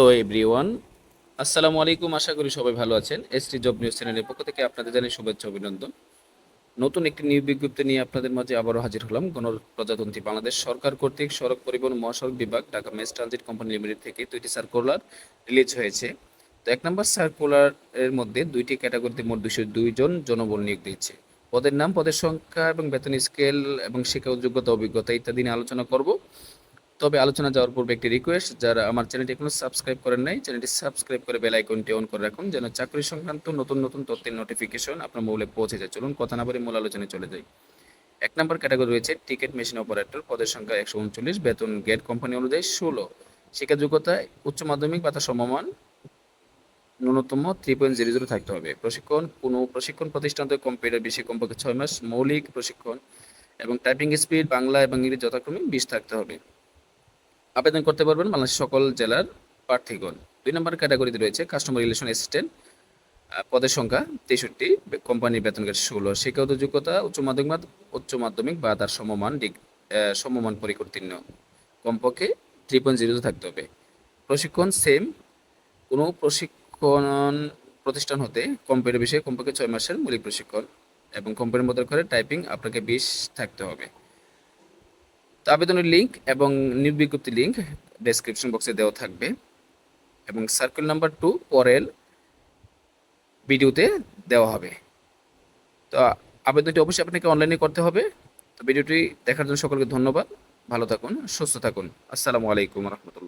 Hello everyone, আসসালামু আলাইকুম, আশা করি সবাই ভালো আছেন। এসটি জব নিউজ চ্যানেলের পক্ষ থেকে আপনাদের জানাই শুভেচ্ছা, অভিনন্দন। নতুন একটি নিয়োগ বিজ্ঞপ্তি নিয়ে আপনাদের মাঝে আবারও হাজির হলাম গণপ্রজাতন্ত্রী বাংলাদেশ সরকার কর্তৃক সড়ক পরিবহন মহাসড়ক বিভাগ, Dhaka mass transit company limited থেকে দুইটি সার্কুলার রিলিজ হয়েছে। তো এক নম্বর সার্কুলারের মধ্যে দুইটি ক্যাটাগরিতে মোট দুশো দুইজন জনবল নিয়োগ দিচ্ছে পদের নাম, পদের সংখ্যা এবং বেতন স্কেল এবং শিক্ষা যোগ্যতা, অভিজ্ঞতা ইত্যাদি নিয়ে আলোচনা করব। তবে আলোচনা যাওয়ার পূর্বে একটি রিকোয়েস্ট যারা আমার চ্যানেলটি এখনও সাবস্ক্রাইব করেন নাই, চ্যানেলটি সাবস্ক্রাইব করে বেল আইকনটি অন করে রাখুন, যেন চাকরি সংক্রান্ত নতুন নতুন তথ্যের নোটিফিকেশন আপনার মোবাইলে পৌঁছে যায়। চলুন, কথা না বলে মূল আলোচনায় চলে যাই। এক নম্বর ক্যাটাগরি রয়েছে টিকিট মেশিন অপারেটর পদের সংখ্যা একশো উনচল্লিশ, বেতন গেট কোম্পানি অনুযায়ী ষোলো। শিক্ষা যোগ্যতা উচ্চ মাধ্যমিক বা তার সমমান, ন্যূনতম থ্রি পয়েন্ট জিরো জিরো থাকতে হবে। প্রশিক্ষণ, কোনো প্রশিক্ষণ প্রতিষ্ঠান থেকে কম্পিউটার বেশি, কমপক্ষে ছয় মাস, মৌলিক প্রশিক্ষণ এবং টাইপিং স্পিড বাংলা এবং ইংরেজি যথাক্রমে বিশ থাকতে হবে। আবেদন করতে পারবেন বাংলাদেশের সকল জেলার প্রার্থীগণ। দুই নম্বর ক্যাটাগরিতে রয়েছে কাস্টমার রিলেশন অ্যাসিস্ট্যান্ট পদের সংখ্যা তেষট্টি কোম্পানির বেতন ষোলো। শিক্ষাগত যোগ্যতা, উচ্চ মাধ্যমিক উচ্চ মাধ্যমিক বা তার সমমান সমমান পরিকর্তীর্ণ কমপক্ষে থ্রি পয়েন্ট জিরো থাকতে হবে। প্রশিক্ষণ সেম কোনো প্রশিক্ষণ প্রতিষ্ঠান হতে কম্পিউটার বিষয়ে কমপক্ষে ছয় মাসের মৌলিক প্রশিক্ষণ এবং কোম্পানির মধ্যে করে টাইপিং আপনাকে বিশ থাকতে হবে। আবেদনের লিঙ্ক এবং নির্বিজ্ঞপ্তি লিঙ্ক ডেসক্রিপশন বক্সে দেওয়া থাকবে এবং সার্কেল নাম্বার টু পরের ভিডিওতে দেওয়া হবে। তো আবেদনটি অবশ্যই আপনাকে অনলাইনে করতে হবে। তো ভিডিওটি দেখার জন্য সকলকে ধন্যবাদ। ভালো থাকুন, সুস্থ থাকুন। আসসালামু আলাইকুম রহমতুল্লাহ।